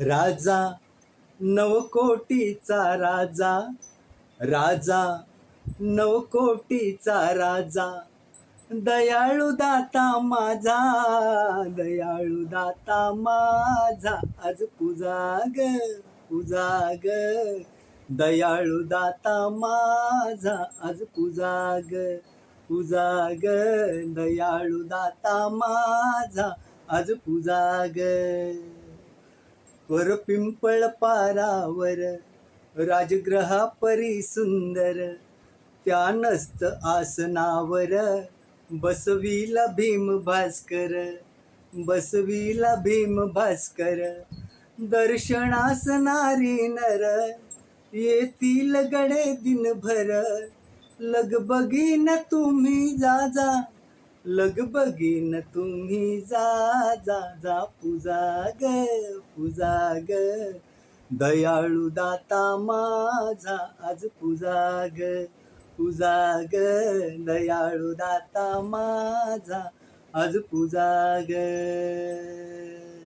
राजा नवकोटीचा राजा. राजा नवकोटीचा राजा. दयाळू दाता माझा दयाळू दाता माझा. आज पुजाग पुजाग. दयाळू दाता माझा आज पुजाग पुजाग. दयाळू दाता माझा आज पुजाग. वर पिंपळ पारावर राजग्रहा परी सुंदर. त्या नस्त आसनावर बसविला भीम भास्कर बसविला भीम भास्कर. दर्शनास नारी नर येतील गडे दिनभर. लगबगीन तुम्ही जा जा लगबगीन तुम्ही जा जा जा पूजा ग पूजा ग. दयाळू दाता माझा आज पूजा ग पूजा ग. दयाळू दाता माझा आज पूजा ग.